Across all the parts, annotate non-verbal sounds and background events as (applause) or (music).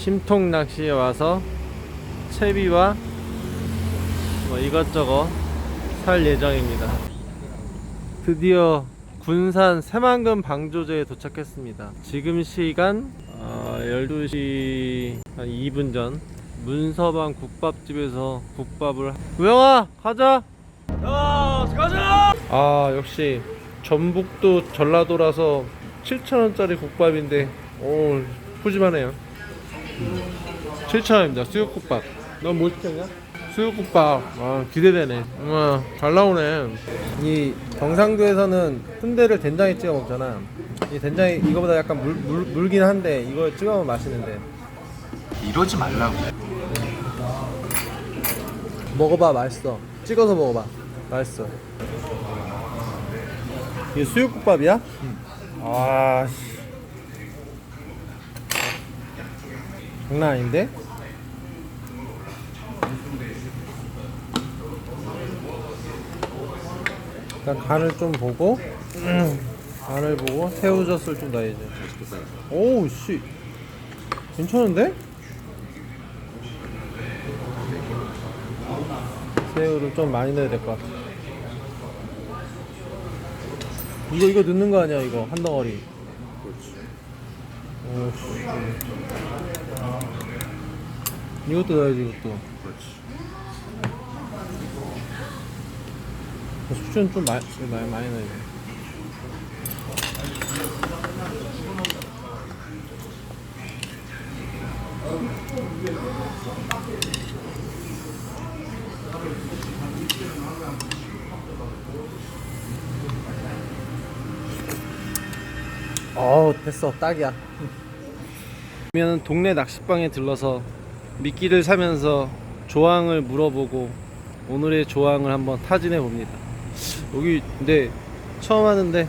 심통 낚시에 와서 채비와 뭐 이것저것 살 예정입니다. 드디어 군산 새만금 방조제에 도착했습니다. 지금 시간 어, 12시 한 2분 전 문서방 국밥집에서 국밥을 우영아 가자. 야 가자. 아 역시 전북도 전라도라서 7,000원짜리 국밥인데 오 푸짐하네요. 7,000원입니다. 수육국밥. 넌 뭐 시켰냐? 수육국밥. 아 기대되네. 우와 잘 나오네. 이 경상도에서는 순대를 된장에 찍어 먹잖아. 이 된장이 이거보다 약간 물, 물, 물긴 한데 이거 찍어 먹으면 맛있는데. 이러지 말라고. 먹어봐 맛있어. 찍어서 먹어봐. 맛있어. 이게 수육국밥이야? 아 씨. 장난 아닌데? 일단 간을 좀 보고 음, 간을 보고 새우젓을 좀 넣어야지. 오우 씨. 괜찮은데? 새우를 좀 많이 넣어야 될 것 같아. 이거 이거 넣는 거 아니야 이거 한 덩어리. 오씨. 이것도 넣어야지 이것도. 그렇지. 수준 좀 많이 많이 많이 넣어야 돼. 어우 됐어. 딱이야. 그러면 동네 낚시방에 들러서 미끼를 사면서 조항을 물어보고 오늘의 조항을 한번 타진해 봅니다. 여기 근데 처음 하는데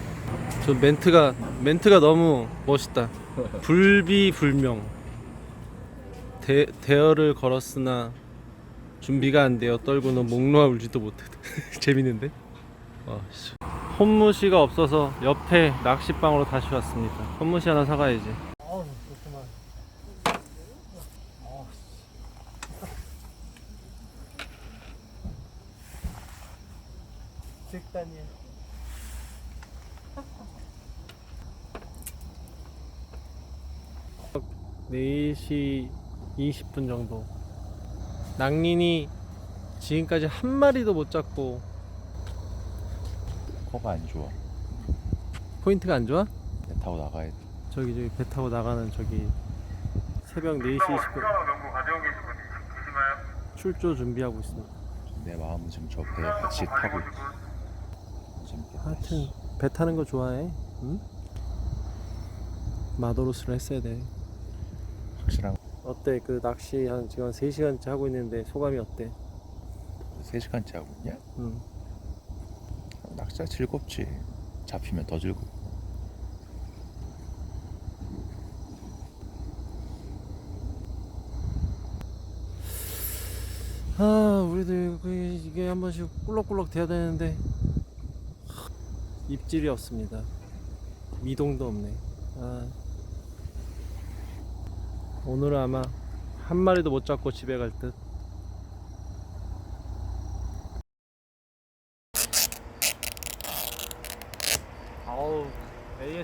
저 멘트가 멘트가 너무 멋있다. 불비불명. 대, 대어를 걸었으나 준비가 안 되어 떨고는 목 놓아 울지도 못해. (laughs) 재밌는데? 와, 씨. 혼무시가 없어서 옆에 낚시방으로 다시 왔습니다. 혼무시 하나 사가야지. 득단이야. (laughs) 네시 20분 정도. 낭린이 지금까지 한 마리도 못 잡고 코가 안 좋아. 포인트가 안 좋아? 배 타고 나가야 돼. 저기 저기 배 타고 나가는 저기 새벽 4시 20분 농구 가져온 계신 분 계신가요? 출조 준비하고 있습니다. 내 마음은 지금 저 배에 같이 타고 있어. 재밌겠다. 하여튼 배 타는 거 좋아해? 응? 마도로스를 했어야 돼. 확실한 어때? 그 낚시 한 지금 한 3시간째 하고 있는데 소감이 어때? 3시간째 하고 있냐? 응. 낚시가 즐겁지. 잡히면 더 즐겁고. 아, 우리도 그 이게 한 번씩 꿀럭꿀럭 돼야 되는데 입질이 없습니다. 미동도 없네. 아. 오늘은 아마 한 마리도 못 잡고 집에 갈 듯. 아우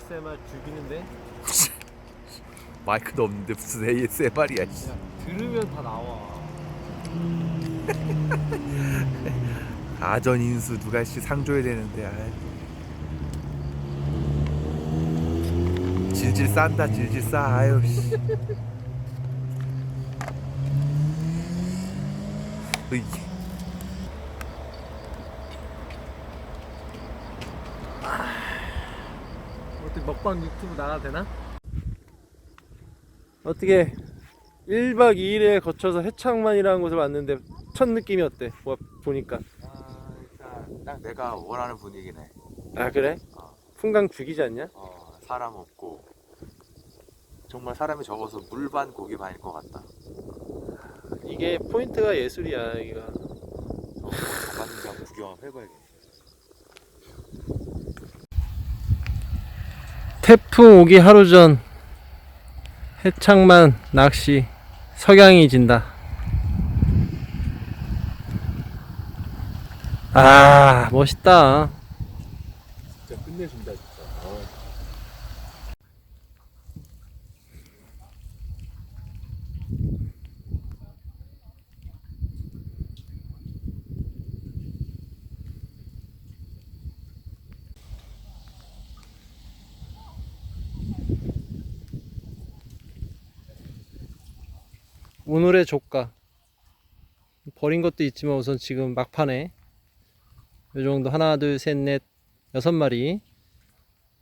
ASMR 죽이는데 마이크도 없는데 무슨 ASMR이야. 야, 들으면 다 나와. 아전 인수 누가 씨상 줘야 되는데. 아이. 질질 싼다 질질 싸. 아유 씨. (laughs) 으이. 어떻게 먹방 유튜브 나가도 되나? 어떻게 1박 2일에 거쳐서 해창만이라는 곳을 왔는데 첫 느낌이 어때? 뭐 보니까 아, 일단 딱 내가 원하는 분위기네. 아 그래? 어. 풍광 죽이지 않냐? 어, 사람 없고 정말 사람이 적어서 물 반 고기 반일 것 같다. 이게 포인트가 예술이야 여기가 어, 가봤는지 한번 구경 한번 해봐야겠네. 태풍 오기 하루 전 해창만 낚시 석양이 진다. 아, 멋있다. 진짜 끝내준다 진짜. 어. 오늘의 조가. 버린 것도 있지만 우선 지금 막판에 요 정도 하나, 둘, 셋, 넷, 여섯 마리.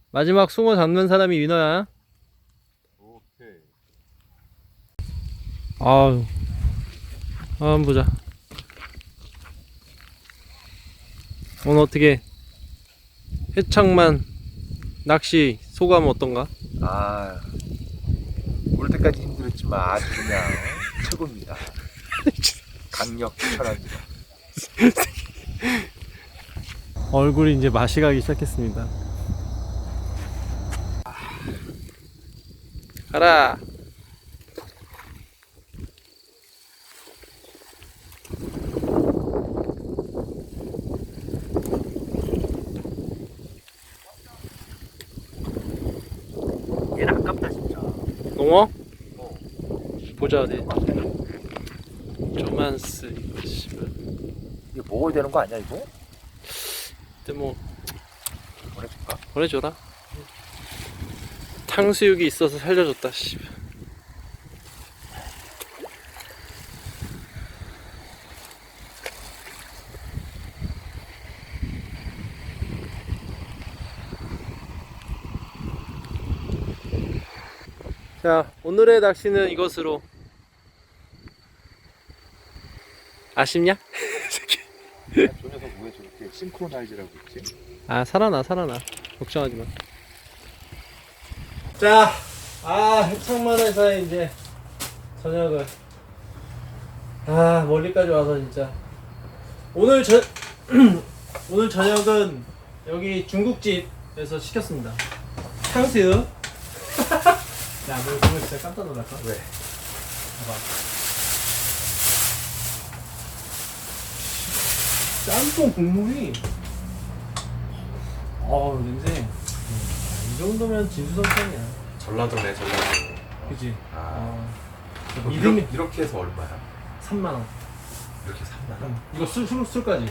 마지막 숭어 잡는 사람이 위너야. 오케이. 아유. 아, 한번 보자. 오늘 어떻게 해창만 낚시 소감 어떤가? 아, 올 때까지 힘들었지만 아주 그냥 최고입니다. (laughs) 강력 추천합니다. (laughs) 얼굴이 이제 맛이 가기 시작했습니다. 가라. 얘는 아깝다 진짜. 농어? 보자 어디. 조만스 이거 씨발. 이거 먹어야 되는 거 아니야 이거? 근데 뭐 보내줄까? 보내줘라. 탕수육이 있어서 살려줬다. 씨. 자, 오늘의 낚시는 이것으로. 아쉽냐? 저 녀석 왜 저렇게 싱크로나이즈라고 있지? 아 살아나 살아나 걱정하지 마. 자, 아 해창만에서 이제 저녁을 아 멀리까지 와서 진짜 오늘 저 (clears throat) 오늘 저녁은 여기 중국집에서 시켰습니다. 탕수육. (laughs) 야, 너 그거 진짜 깜짝 놀랄까? 왜? 봐봐. 짬뽕 국물이 어우 냄새 이 정도면 진수성찬이야 전라도네 전라도. 그치? 아. 어, 그럼 믿음이 이렇게, 이렇게 해서 얼마야? 3만 원 이렇게 3만 원? 이거 술, 술, 술까지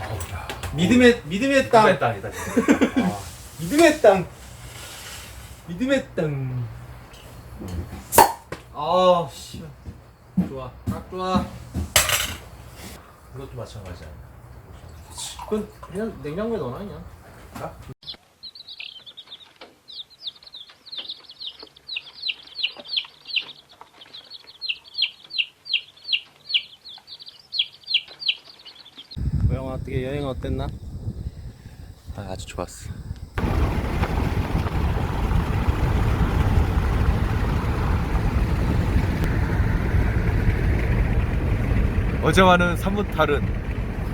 어우 야. 믿음의 믿음의 땅 땅. 땅이다 진짜. (laughs) 아, 믿음의 땅 믿음의 땅 아우 씨 좋아 딱 좋아 이것도 마찬가지야. 그건 그냥 냉장고에 넣어놔 그냥 고영아 어떻게 여행 어땠나? 아, 아주 좋았어. 어제와는 사뭇 다른.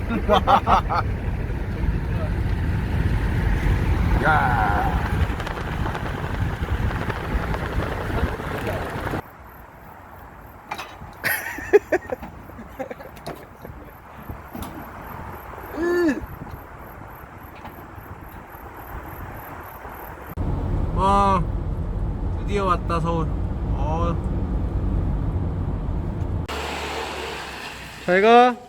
(laughs) 야. 와 (laughs) 드디어 왔다 서울 어. 음.